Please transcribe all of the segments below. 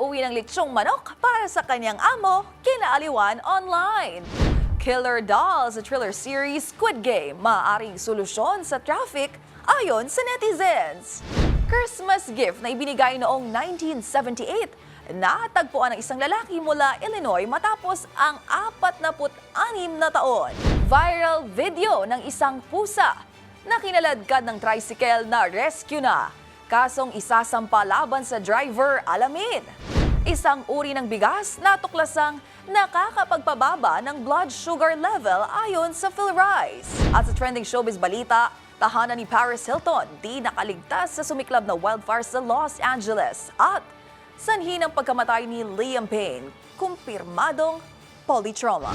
nag-uwi ng lechong manok para sa kanyang amo, kinaaliwan online. Killer Dolls, a thriller series, Squid Game, maaaring solusyon sa traffic ayon sa netizens. Christmas gift na ibinigay noong 1978 natagpuan ng isang lalaki mula Illinois matapos ang 46 na taon. Viral video ng isang pusa na kinaladkad ng tricycle na rescue na. Kasong isasampa laban sa driver, alamin. Isang uri ng bigas na tuklasang nakakapagpababa ng blood sugar level ayon sa PhilRise. At sa trending showbiz balita, tahanan ni Paris Hilton di nakaligtas sa sumiklab na wildfire sa Los Angeles. At sanhi ng pagkamatay ni Liam Payne, kumpirmadong polytrauma.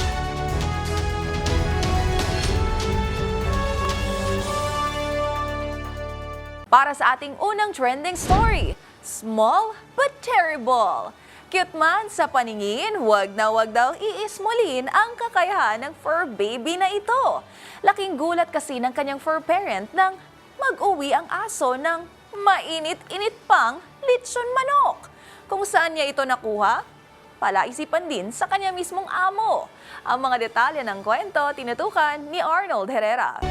Para sa ating unang trending story, small but terrible. Cute man sa paningin, wag na wag daw iismulin ang kakayahan ng fur baby na ito. Laking gulat kasi ng kanyang fur parent nang mag-uwi ang aso ng mainit-init pang litson manok. Kung saan niya ito nakuha? Palaisipan din sa kanya mismong amo. Ang mga detalye ng kwento tinutukan ni Arnold Herrera.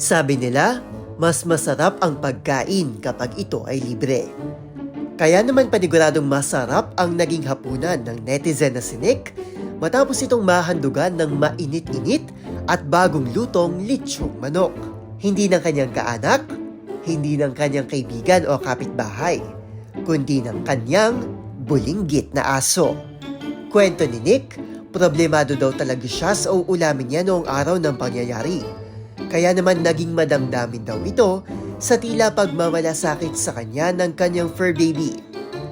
Sabi nila, mas masarap ang pagkain kapag ito ay libre. Kaya naman paniguradong masarap ang naging hapunan ng netizen na si Nick matapos itong mahandugan ng mainit-init at bagong lutong litsong manok. Hindi ng kanyang kaanak, hindi ng kanyang kaibigan o kapitbahay, kundi ng kanyang bulinggit na aso. Kwento ni Nick, problemado daw talaga siya sa uulamin niya noong araw ng pangyayari. Kaya naman naging madamdamin daw ito sa tila pagmamalasakit sa kanya ng kanyang fur baby.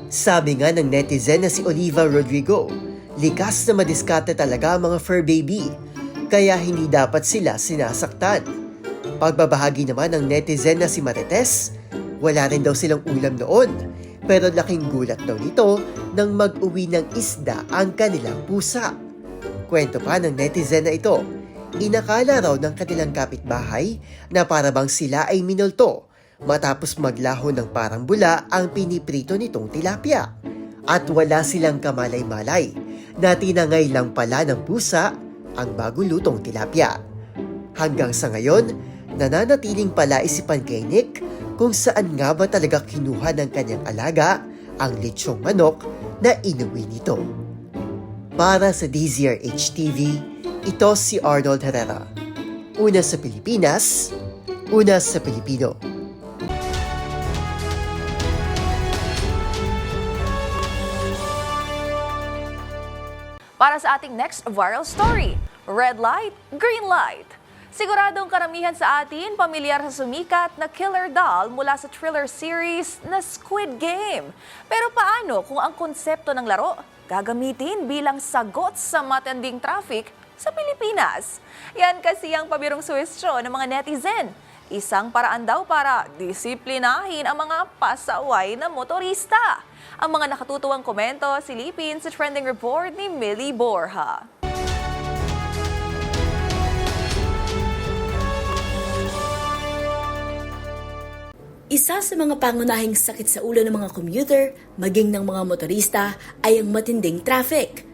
Sabi nga ng netizen na si Oliva Rodrigo, likas na madiskarte talaga mga fur baby, kaya hindi dapat sila sinasaktan. Pagbabahagi naman ng netizen na si Marites, wala rin daw silang ulam noon, pero laking gulat daw nito nang mag-uwi ng isda ang kanilang pusa. Kwento pa ng netizen na ito, Inakala raw ng kanilang kapitbahay na para bang sila ay minulto matapos maglaho ng parang bula ang piniprito nitong tilapia. At wala silang kamalay-malay na tinangay lang pala ng pusa ang bagong lutong tilapia. Hanggang sa ngayon, nananatiling pala isipan kay Nick kung saan nga ba talaga kinuha ng kanyang alaga ang lechong manok na inuwi nito. Para sa DZRH TV, ito si Arnold Herrera. Una sa Pilipinas, una sa Pilipino. Para sa ating next viral story, red light, green light. Siguradong karamihan sa atin pamilyar sa sumikat na killer doll mula sa thriller series na Squid Game. Pero paano kung ang konsepto ng laro gagamitin bilang sagot sa matinding traffic sa Pilipinas? Yan kasi ang pabirong suwestyo ng mga netizen. Isang paraan daw para disiplinahin ang mga pasaway na motorista. Ang mga nakatutuwang komento silipin sa trending report ni Millie Borja. Isa sa mga pangunahing sakit sa ulo ng mga commuter, maging ng mga motorista, ay ang matinding traffic.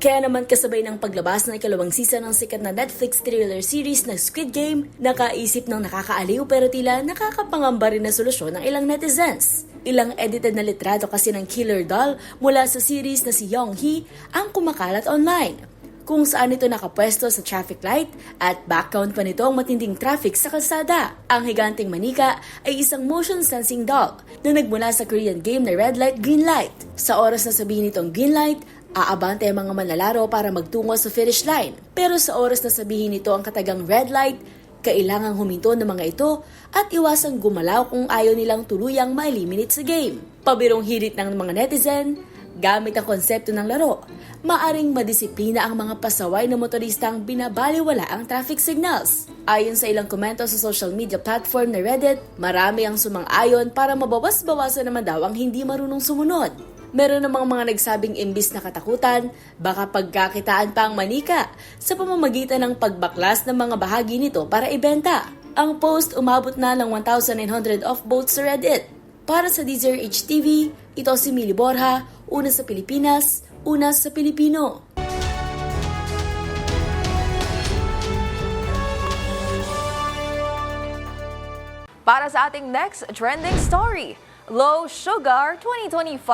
Kaya naman kasabay ng paglabas ng ikalawang season ng sikat na Netflix thriller series na Squid Game, nakaisip ng nakakaaliw pero tila nakakapangamba rin na solusyon ng ilang netizens. Ilang edited na litrato kasi ng killer doll mula sa series na si Young Hee ang kumakalat online kung saan ito nakapwesto sa traffic light at background pa nito ang matinding traffic sa kalsada. Ang higanting manika ay isang motion sensing doll na nagmula sa Korean game na Red Light, Green Light. Sa oras na sabihin nitong green light, Aabante ang mga manlalaro para magtungo sa finish line. Pero sa oras na sabihin nito ang katagang red light, kailangang huminto ng mga ito at iwasang gumalaw kung ayaw nilang tuluyang ma-eliminate sa game. Pabirong hirit ng mga netizen, gamit ang konsepto ng laro, maaring madisiplina ang mga pasaway na motoristang binabaliwala ang traffic signals. Ayon sa ilang komento sa social media platform na Reddit, marami ang sumang-ayon para mabawas-bawasan naman daw ang hindi marunong sumunod. Meron namang mga nagsabing imbis na katakutan, baka pagkakitaan pa ang manika sa pamamagitan ng pagbaklas ng mga bahagi nito para ibenta. Ang post umabot na ng 1,900 off votes sa Reddit. Para sa DZRH TV, ito si Mili Borja, una sa Pilipinas, una sa Pilipino. Para sa ating next trending story, Low Sugar 2025.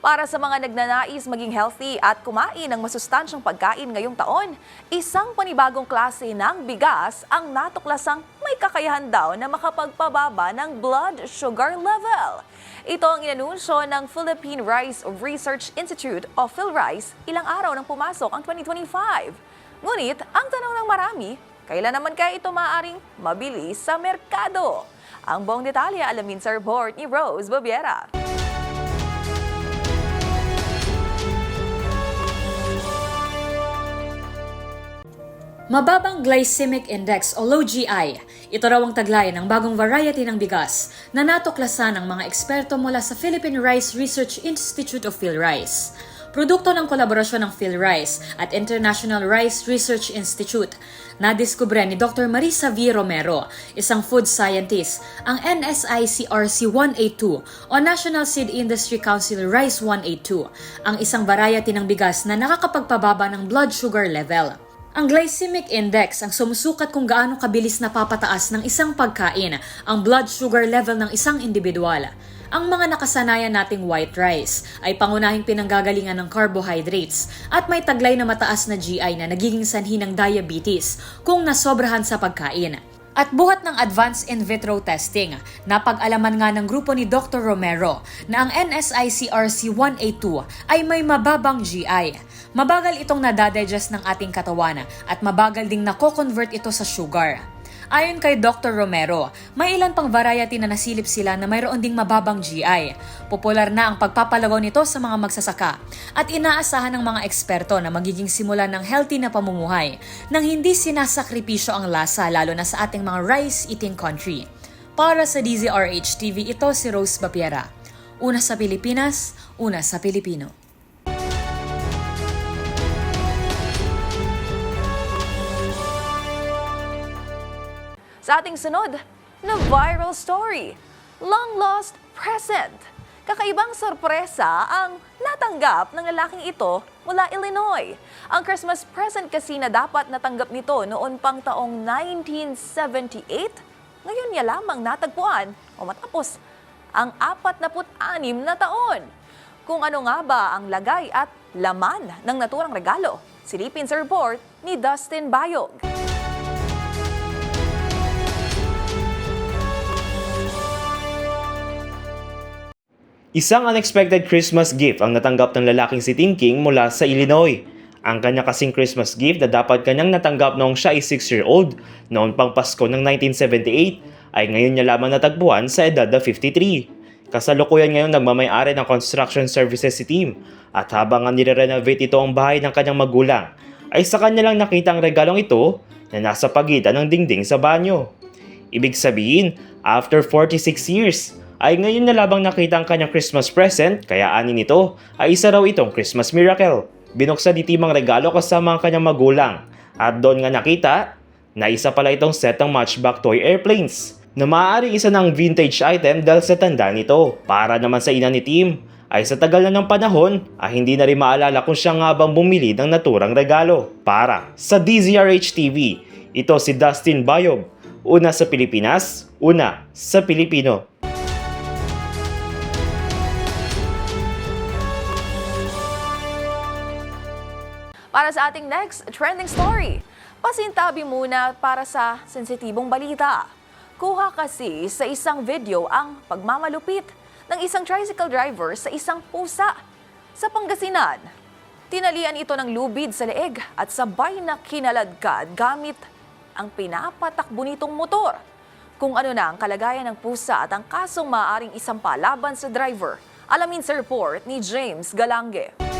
Para sa mga nagnanais maging healthy at kumain ng masustansyang pagkain ngayong taon, isang panibagong klase ng bigas ang natuklasang may kakayahan daw na makapagpababa ng blood sugar level. Ito ang inanunsyo ng Philippine Rice Research Institute o PhilRice ilang araw nang pumasok ang 2025. Ngunit, ang tanong ng marami, kailan naman kaya ito maaaring mabili sa merkado? Ang buong detalye alamin sa report ni Rose Babiera. Mababang glycemic index o low GI. Ito raw ang taglayan ng bagong variety ng bigas na natuklasan ng mga eksperto mula sa Philippine Rice Research Institute of PhilRice. Produkto ng kolaborasyon ng PhilRice at International Rice Research Institute. Nadiskubre ni Dr. Marisa V. Romero, isang food scientist, ang NSICRC 182 o National Seed Industry Council Rice 182, ang isang variety ng bigas na nakakapagpababa ng blood sugar level. Ang glycemic index ang sumusukat kung gaano kabilis napapataas ng isang pagkain ang blood sugar level ng isang individual. Ang mga nakasanayan nating white rice ay pangunahing pinanggagalingan ng carbohydrates at may taglay na mataas na GI na nagiging sanhi ng diabetes kung nasobrahan sa pagkain. At buhat ng advanced in vitro testing, napag-alaman nga ng grupo ni Dr. Romero na ang NSICRC 182 ay may mababang GI. Mabagal itong nadadigest ng ating katawan at mabagal ding nako-convert ito sa sugar. Ayon kay Dr. Romero, may ilan pang variety na nasilip sila na mayroon ding mababang GI. Popular na ang pagpapalagaw nito sa mga magsasaka at inaasahan ng mga eksperto na magiging simula ng healthy na pamumuhay nang hindi sinasakripisyo ang lasa lalo na sa ating mga rice-eating country. Para sa DZRH TV, ito si Rose Bapiera. Una sa Pilipinas, una sa Pilipino. Sa ating sunod na viral story, long lost present. Kakaibang sorpresa ang natanggap ng lalaking ito mula Illinois. Ang Christmas present kasi na dapat natanggap nito noon pang taong 1978, ngayon niya lamang natagpuan o matapos ang 46 na taon. Kung ano nga ba ang lagay at laman ng naturang regalo, silipin sa report ni Dustin Bayog. Isang unexpected Christmas gift ang natanggap ng lalaking si Tim King mula sa Illinois. Ang kanya kasing Christmas gift na dapat kanyang natanggap noong siya ay 6-year-old noon pang Pasko ng 1978 ay ngayon niya lamang natagpuan sa edad na 53. Kasalukuyan ngayon nagmamayari ng construction services si Tim at habang nga nire-renovate ito ang bahay ng kanyang magulang ay sa kanya lang nakita ang regalong ito na nasa pagitan ng dingding sa banyo. Ibig sabihin, after 46 years, ay ngayon na labang nakita ang kanyang Christmas present kaya ani nito ay isa raw itong Christmas miracle. Binuksan ni Tim ang regalo kasama ang kanyang magulang at doon nga nakita na isa pala itong set ng Matchback toy airplanes na maaaring isa ng vintage item dahil sa tanda nito. Para naman sa ina ni Tim ay sa tagal na ng panahon ay hindi na rin maalala kung siya nga bang bumili ng naturang regalo. Para sa DZRH TV, ito si Dustin Bayog. Una sa Pilipinas, una sa Pilipino. Para sa ating next trending story, pasintabi muna para sa sensitibong balita. Kuha kasi sa isang video ang pagmamalupit ng isang tricycle driver sa isang pusa sa Pangasinan. Tinalian ito ng lubid sa leeg at sabay na kinaladkad gamit ang pinapatakbo nitong motor. Kung ano na ang kalagayan ng pusa at ang kasong maaaring isampa laban sa driver. Alamin sa report ni James Galange.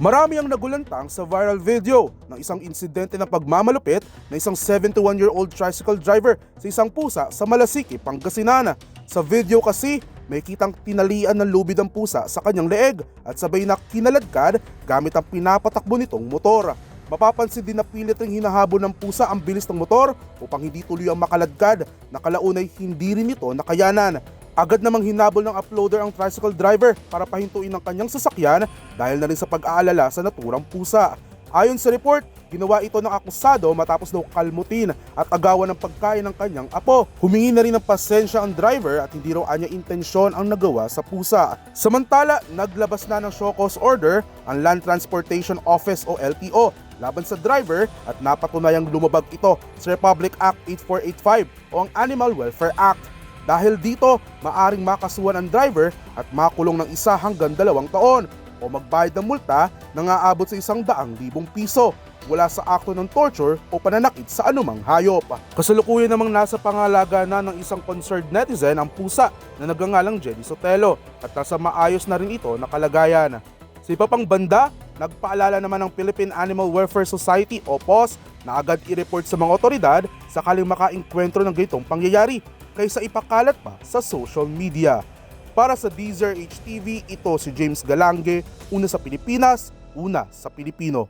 Marami ang nagulantang sa viral video ng isang insidente ng pagmamalupit ng isang 71-year-old tricycle driver sa isang pusa sa Malasiki, Pangasinan. Sa video kasi, may kitang tinalian ng lubid ang pusa sa kanyang leeg at sabay na kinaladkad gamit ang pinapatakbo nitong motor. Mapapansin din na pilit ring hinahabol ng pusa ang bilis ng motor upang hindi tuloy ang makaladkad na kalaunay hindi rin ito nakayanan. Agad namang hinabol ng uploader ang tricycle driver para pahintuin ang kanyang sasakyan dahil na rin sa pag-aalala sa naturang pusa. Ayon sa report, ginawa ito ng akusado matapos daw kalmutin at agawan ng pagkain ng kanyang apo. Humingi na rin ng pasensya ang driver at hindi raw anya intensyon ang nagawa sa pusa. Samantala, naglabas na ng show cause order ang Land Transportation Office o LTO laban sa driver at napatunayang lumabag ito sa Republic Act 8485 o ang Animal Welfare Act. Dahil dito, maaring makasuhan ang driver at makulong ng isa hanggang dalawang taon o magbayad ng multa na aabot sa isang daang libong piso wala sa akto ng torture o pananakit sa anumang hayop. Kasalukuyan namang nasa pangalaga na ng isang concerned netizen ang pusa na nagngangalang Jenny Sotelo at nasa maayos na rin ito na kalagayan. Sa iba pang banda, nagpaalala naman ng Philippine Animal Welfare Society o POS na agad i-report sa mga otoridad sakaling makainkwentro ng ganitong pangyayari kaysa ipakalat pa sa social media. Para sa Deezer HTV, ito si James Galange, una sa Pilipinas, una sa Pilipino.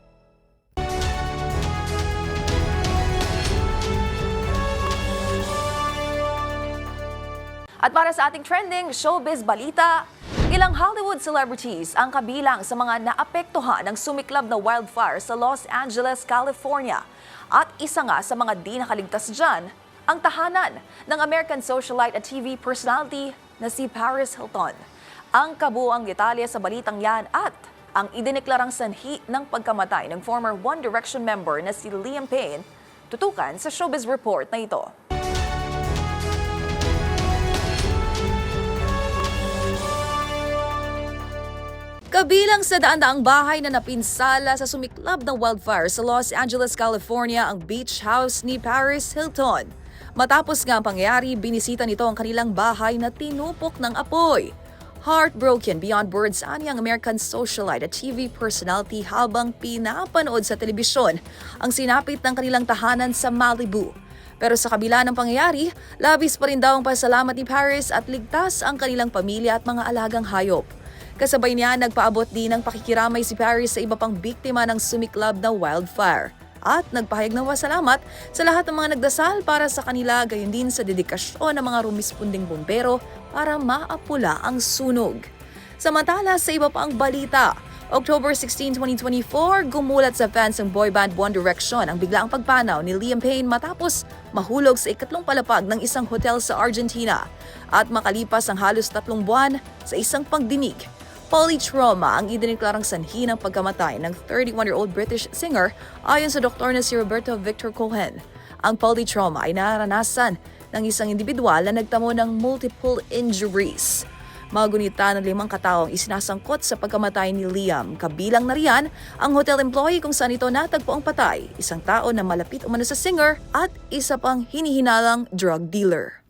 At para sa ating trending showbiz balita, ilang Hollywood celebrities ang kabilang sa mga naapektuhan ng sumiklab na wildfire sa Los Angeles, California. At isa nga sa mga di nakaligtas dyan, ang tahanan ng American socialite at TV personality na si Paris Hilton. Ang kabuang detalye sa balitang yan at ang idineklarang sanhi ng pagkamatay ng former One Direction member na si Liam Payne, tutukan sa showbiz report na ito. Kabilang sa daan-daang bahay na napinsala sa sumiklab ng wildfire sa Los Angeles, California ang beach house ni Paris Hilton. Matapos nga ang pangyayari, binisita nito ang kanilang bahay na tinupok ng apoy. Heartbroken beyond words ani ang American socialite at TV personality habang pinapanood sa telebisyon ang sinapit ng kanilang tahanan sa Malibu. Pero sa kabila ng pangyayari, labis pa rin daw ang pasalamat ni Paris at ligtas ang kanilang pamilya at mga alagang hayop. Kasabay niya, nagpaabot din ng pakikiramay si Paris sa iba pang biktima ng sumiklab na wildfire. At nagpahayag ng wasalamat sa lahat ng mga nagdasal para sa kanila gayon din sa dedikasyon ng mga rumispunding bombero para maapula ang sunog. Samantala sa iba pang balita, October 16, 2024, gumulat sa fans ng boy band One Direction ang biglaang pagpanaw ni Liam Payne matapos mahulog sa ikatlong palapag ng isang hotel sa Argentina at makalipas ang halos tatlong buwan sa isang pagdinig. Polytrauma ang idineklarang sanhi ng pagkamatay ng 31-year-old British singer ayon sa doktor na si Roberto Victor Cohen. Ang polytrauma ay naranasan ng isang individual na nagtamo ng multiple injuries. Magunita ng limang kataong isinasangkot sa pagkamatay ni Liam. Kabilang na riyan ang hotel employee kung saan ito natagpo ang patay, isang tao na malapit umano sa singer at isa pang hinihinalang drug dealer.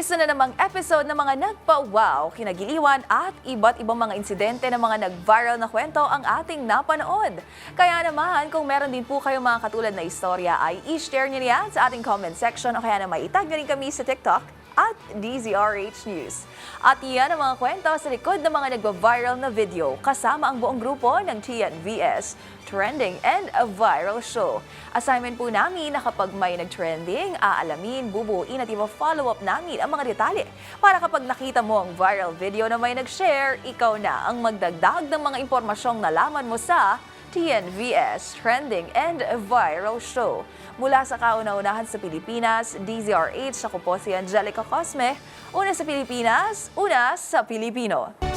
Isa na namang episode ng mga nagpa-wow, kinagiliwan at iba't ibang mga insidente ng mga nag-viral na kwento ang ating napanood. Kaya naman, kung meron din po kayong mga katulad na istorya, ay i-share niyo yan sa ating comment section o kaya naman itag niyo rin kami sa TikTok at DZRH News. At yan ang mga kwento sa likod ng mga nagva-viral na video kasama ang buong grupo ng TNVS, Trending and a Viral Show. Assignment po namin na kapag may nag-trending, aalamin, bubuuin at ipa-follow up namin ang mga detalye para kapag nakita mo ang viral video na may nag-share, ikaw na ang magdagdag ng mga impormasyong nalaman mo sa TNVS Trending and Viral Show. Mula sa kauna-unahan sa Pilipinas, DZRH, ako po si Angelica Cosme. Una sa Pilipinas, una sa Pilipino.